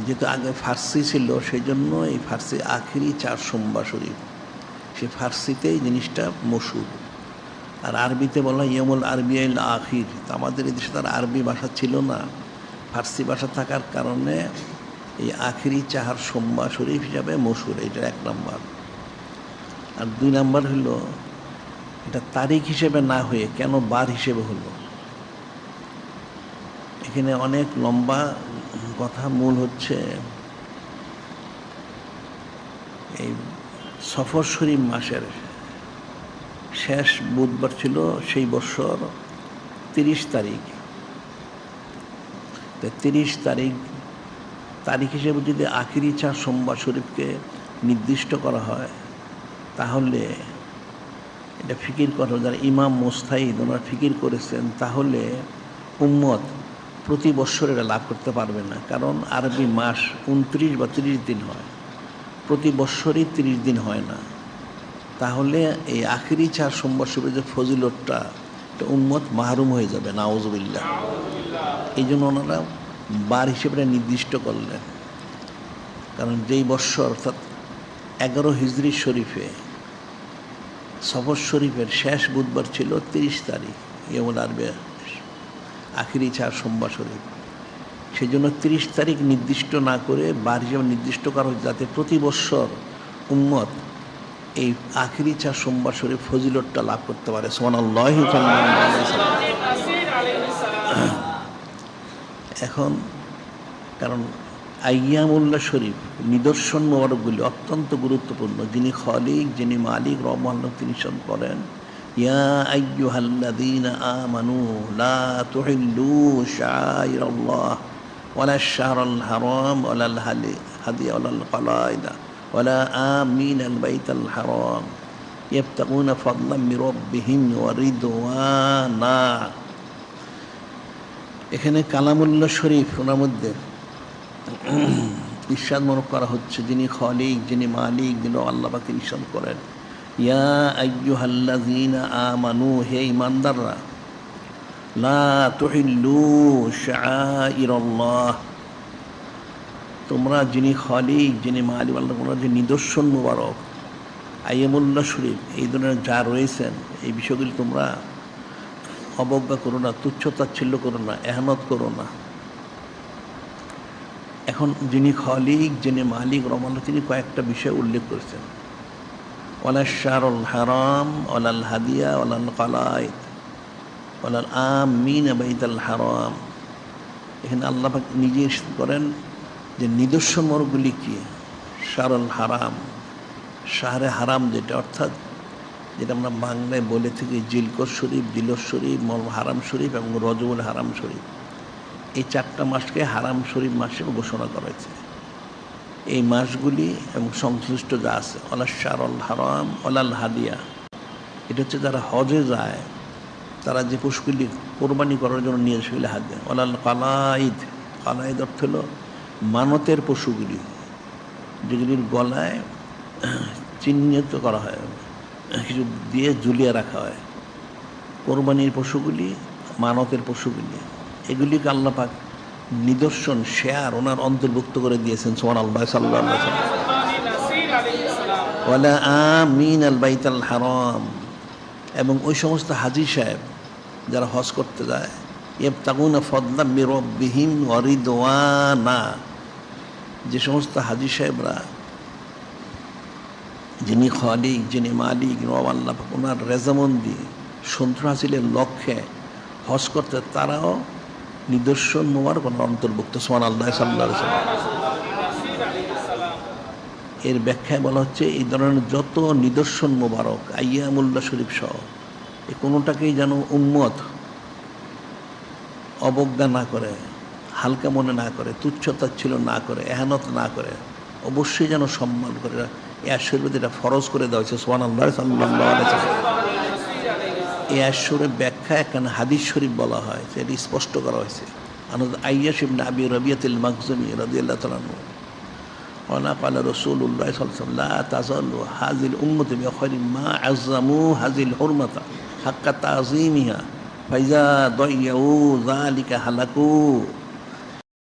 যেহেতু আগে ফার্সি ছিল সেই জন্য এই ফার্সি আখিরি চার সোমবার শরীফ। সে ফার্সিতেই জিনিসটা মশুর। আর আরবিতে বলা হয় ইয়মুল আরবি আইল আখির। তো আমাদের এই দেশে তার আরবি ভাষা ছিল না। ফার্সি ভাষা থাকার কারণে এই আখিরি চাহার সোমবার শরীফ হিসাবে মশুর এটা এক নম্বর। আর দুই নাম্বার হলো, এটা তারিখ হিসেবে না হয়ে কেন বার হিসেবে হলো? এখানে অনেক লম্বা কথা মূল হচ্ছে এই সফর শরীফ মাসের শেষ বুধবার ছিল, সেই বছর তিরিশ তারিখ। তো তিরিশ তারিখ তারিখ হিসেবে যদি আখিরি চা সোমবার শরীফকে নির্দিষ্ট করা হয়, তাহলে এটা ফিকির করা যারা ইমাম মোস্তাহিদ, ওনারা ফিকির করেছেন, তাহলে উম্মত প্রতি বৎসর এটা লাভ করতে পারবে না। কারণ আরবি মাস উনত্রিশ বা তিরিশ দিন হয়। প্রতি বৎসরই তিরিশ দিন হয় না। তাহলে এই আখিরি চার সোমবার শুরু যে ফজিলতটা উন্মত মাহরুম হয়ে যাবে নাওজবিল্লা এই জন্য ওনারা বার হিসেবে নির্দিষ্ট করলেন। কারণ যেই বৎসর, অর্থাৎ এগারো হিজরি শরীফে, সফর শরীফের শেষ বুধবার ছিল তিরিশ তারিখ ইয়মুল আরবে আখিরি চার সোমবার শরীফ। সেই জন্য তিরিশ তারিখ নির্দিষ্ট না করে বার হিসেবে নির্দিষ্ট করা যাতে প্রতি বৎসর উম্মত এই আখিরি চার সোমবার শরীফ ফজিলতটা লাভ করতে পারে। এখন, কারণ আইয়ামুল্লাহ শরীফ নিদর্শন মোবারকগুলি অত্যন্ত গুরুত্বপূর্ণ। যিনি খলিক, যিনি মালিক, রহমান, তিনি সব করেন। ইয়া আইয়ুহাল্লাযীনা আমানু লা তুহিল্লু শাইরাল্লাহ ওয়ালা আশ-শাহরাল হারাম ওয়ালা আল-হাদি হাদিয়া ওয়ালা আল-কলাইদা ওয়ালা আমিন আল-বাইত আল-হারাম يبتغون فضلا من ربهم ورضوانا এখানে কালামুল্লাহ শরীফ ওনার মধ্যে ইরশাদ মরক করা হচ্ছে যিনি খলিক যিনি মালিক যিনি আল্লাহ পাকে ইরশাদ করেন ইয়া আইয়ুহাল্লাযীনা আমানু, হে ইমানদাররা লা তুহিল্লু শাআইরাল্লাহ। তোমরা যিনি খলিক, যিনি মালিক, আল্লাহ তোমরা যে নিদর্শন মুবারক। আইয়ামুল্লাহ শরীফ, এই ধরনের যা রয়েছেন, এই বিষয়গুলি তোমরা অবজ্ঞা করো না তুচ্ছতাচ্ছিল্য করো না এহমত করো না। এখন যিনি খলিক, যিনি মালিক রমাল্লা তিনি কয়েকটা বিষয় উল্লেখ করেছেন। শাহরুল হারাম ওলাল হাদিয়া ওলাল কালায় ওলাল আম মিন আবাইতাল হারাম। এখানে আল্লাহ নিজে করেন যে নিদর্শন মরগুলি কি? শাহরুল হারাম, শাহরে হারাম যেটা, অর্থাৎ যেটা আমরা বাংলায় বলে থাকি জিলকর শরীফ, দিলর শরীফ, মল হারাম শরীফ এবং রজবুল হারাম শরীফ। এই চারটা মাসকে হারাম শরীফ মাসে ঘোষণা করা হয়েছে। এই মাসগুলি এবং সংশ্লিষ্ট যা আছে অলা শারল হারাম, অলাল হাদিয়া, এটা হচ্ছে যারা হজে যায়, তারা যে পশুগুলি কোরবানি করার জন্য নিয়ে আসলে হাত দেয় অলাল কালাইদ কালাইদ অর্থ হলো মানতের পশুগুলি, যেগুলির গলায় চিহ্নিত করা হয়, কিছু দিয়ে ঝুলিয়ে রাখা হয়। কোরবানির পশুগুলি, মানতের পশুগুলি, এগুলিকে আল্লাহ পাক নিদর্শন, শেয়ার ওনার অন্তর্ভুক্ত করে দিয়েছেন সোমান আল্লাহ সাল্লাহ আমিন আল বাইতাল হারাম। এবং ওই সমস্ত হাজি সাহেব যারা হজ করতে যায় এব ফদলা যে সমস্ত হাজি সাহেবরা, যিনি খালিক, যিনি মালিক নব আল্লাহ ওনার রেজামন্দি সন্ত্র হাসিলের লক্ষ্যে হজ করতে, তারাও নিদর্শন মোবার কোনো অন্তর্ভুক্ত সোমান আল্লাহ সাল্লাহ এর ব্যাখ্যায় বলা হচ্ছে, এই ধরনের যত নিদর্শন মোবারক, আইয়ামুল্লাহ শরীফ সহ, এ কোনোটাকেই যেন উন্মত অবজ্ঞা না করে, হালকা মনে না করে তুচ্ছতা ছিল না করে, এহানত না করে, অবশ্যই যেন সম্মান করে, এ আশ্বরের এটা ফরজ করে দেওয়া হয়েছে সোহান আল্লাহ সাল্লাহ এই আশ্বরের ব্যাখ্যা এখানে হাদিস শরীফ বলা হয় এটি স্পষ্ট করা হয়েছে। আনন্দ আইয়া শিবনা আবি রবিয়াতিল মাকজুমি রাজিয়াল্লাহ তালানু ওনা কালা রসুল্লাহ সাল্লাম তাজল হাজিল উম্মত বিখরি মা আজামু হাজিল হুরমাতা হাক্কা তাজিমিহা ফাইজা দয়াউ জালিকা হালাকু।